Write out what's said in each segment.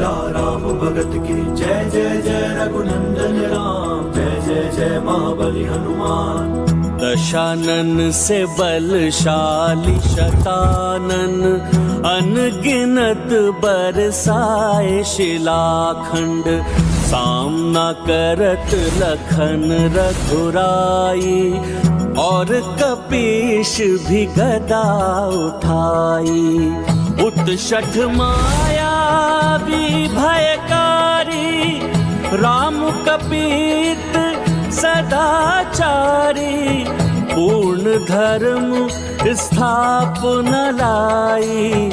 लीला राम भगत की जय जय जय रघुनंदन राम जय जय जय महाबली हनुमान। दशानन से बलशाली शतानन अनगिनत बरसाए शिलाखंड। सामना करत लखन रघुराई और कपीश भी गदा उठाई। उत्सठ माया भी भयकारी राम कपीत सदाचारी पूर्ण धर्म स्थापन लाई।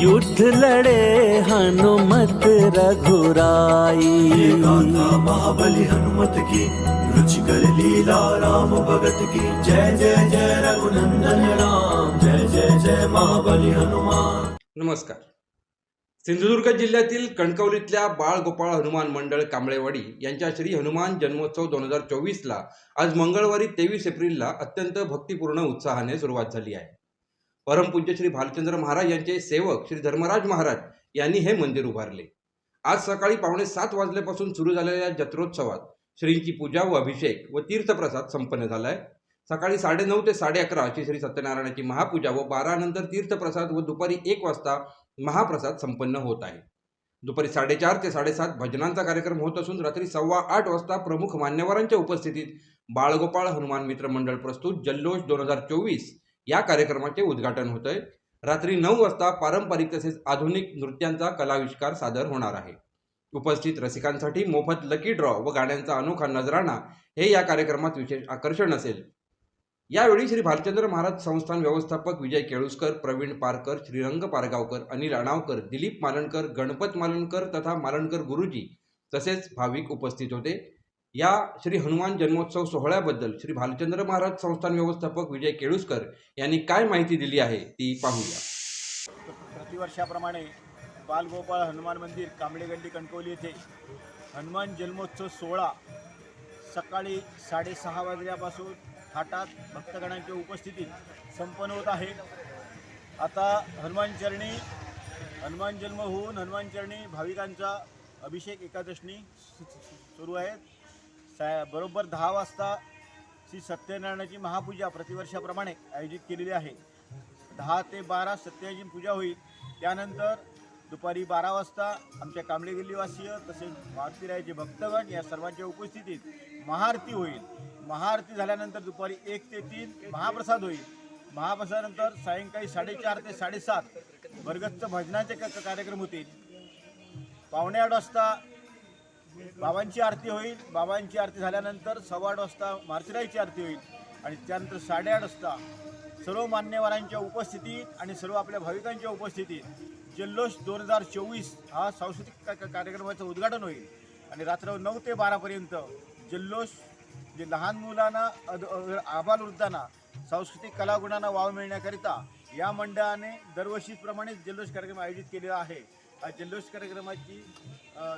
युद्ध लड़े हनुमत रघुराई। गाथा महाबली हनुमत की रुचिकर लीला राम भगत की। जय जय जय रघुनंदन राम जय जय जय महाबली हनुमान। नमस्कार. सिंधुदुर्ग जिल्ह्यातील कणकवलीतल्या बाळ गोपाळ हनुमान मंडळ कांबळेवाडी यांच्या श्री हनुमान जन्मोत्सव दोन हजार चोवीसला आज मंगळवारी तेवीस एप्रिलला अत्यंत भक्तिपूर्ण उत्साहाने सुरुवात झाली आहे. परमपूज्य श्री भालचंद्र महाराज यांचे सेवक श्री धर्मराज महाराज यांनी हे मंदिर उभारले. आज सकाळी पावणे सात वाजल्यापासून सुरू झालेल्या जत्रोत्सवात श्रींची पूजा व अभिषेक व तीर्थप्रसाद संपन्न झाला आहे सकाळी साडेनऊ ते साडे अकरा अशी श्री सत्यनारायणाची महापूजा व बारा नंतर तीर्थप्रसाद व दुपारी एक वाजता महाप्रसाद संपन्न होत आहे. दुपारी साडेचार ते साडेसात भजनांचा कार्यक्रम होत असून रात्री सव्वा आठ वाजता प्रमुख मान्यवरांच्या उपस्थितीत बाळगोपाळ हनुमान मित्र मंडळ प्रस्तुत जल्लोष दोन हजार चोवीस या कार्यक्रमाचे उद्घाटन होत आहे रात्री नऊ वाजता पारंपरिक तसेच आधुनिक नृत्यांचा कलाविष्कार सादर होणार आहे. उपस्थित रसिकांसाठी मोफत लकी ड्रॉ व गाण्यांचा अनोखा नजराणा हे या कार्यक्रमात विशेष आकर्षण असेल. यावेळी श्री भालचंद्र महाराज संस्थान व्यवस्थापक विजय केळुसकर प्रवीण पारकर श्रीरंग पारगावकर अनिल अणावकर दिलीप मालणकर गणपत मालणकर तथा मालणकर गुरुजी तसेच भाविक उपस्थित होते. या श्री हनुमान जन्मोत्सव सोहळ्याबद्दल श्री भालचंद्र महाराज संस्थान व्यवस्थापक विजय केळुसकर यांनी काय माहिती दिली आहे ती पाहूया. प्रतिवर्षाप्रमाणे बालगोपाळ हनुमान मंदिर कांबळे कणकवली येथे हनुमान जन्मोत्सव सोहळा सकाळी साडेसहा वाजल्यापासून थाटात. भक्तगणांच्या उपस्थितीत संपन्न होत आहे. आता हनुमान चरणी हनुमान जन्म होऊन हनुमान चरणी भाविकांचा अभिषेक एकादशनी सुरू आहे सा बरोबर दहा वाजता श्री सत्यनारायणाची महापूजा प्रतिवर्षाप्रमाणे आयोजित केलेली आहे. दहा ते बारा सत्याची पूजा होईल. त्यानंतर दुपारी बारा वाजता आमच्या कांबळे गल्लीवासीय तसेच मारुतीरायाचे भक्तगण या सर्वांच्या उपस्थितीत महाआरती होईल. महाआरती झाल्यानंतर दुपारी एक ते तीन महाप्रसाद होईल. महाप्रसादानंतर सायंकाळी साडेचार ते साडेसात भरगच्च भजनाचे क- कार्यक्रम होतील. पावणे आठ वाजता बाबांची आरती होईल. बाबांची आरती झाल्यानंतर सव्वा आठ वाजता मार्चराईची आरती होईल. आणि त्यानंतर साडेआठ वाजता सर्व मान्यवरांच्या उपस्थितीत आणि सर्व आपल्या भाविकांच्या उपस्थितीत जल्लोष दोन हजार चोवीस हा सांस्कृतिक कार्यक्रमाचं उद्घाटन होईल. आणि रात्र नऊ ते बारापर्यंत जल्लोष जे लहान मुलांना अद- अ- आबालवृद्धांना सांस्कृतिक कलागुणांना वाव मिळण्याकरिता या मंडळाने दरवर्षीप्रमाणेच जल्लोष कार्यक्रम आयोजित केलेला आहे. हा जल्लोष कार्यक्रमाची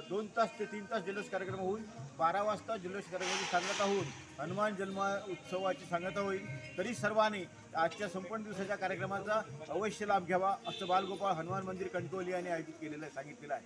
दोन तास ते तीन तास जल्लोष कार्यक्रम होऊन बारा वाजता जल्लोष कार्यक्रमाची सांगता होऊन हनुमान जन्म उत्सवाची सांगता होईल. तरी सर्वांनी आजच्या संपूर्ण दिवसाच्या कार्यक्रमाचा अवश्य लाभ घ्यावा असं बालगोपाळ हनुमान मंदिर कणकवली यांनी आयोजित केलेलं आहे सांगितलेलं आहे.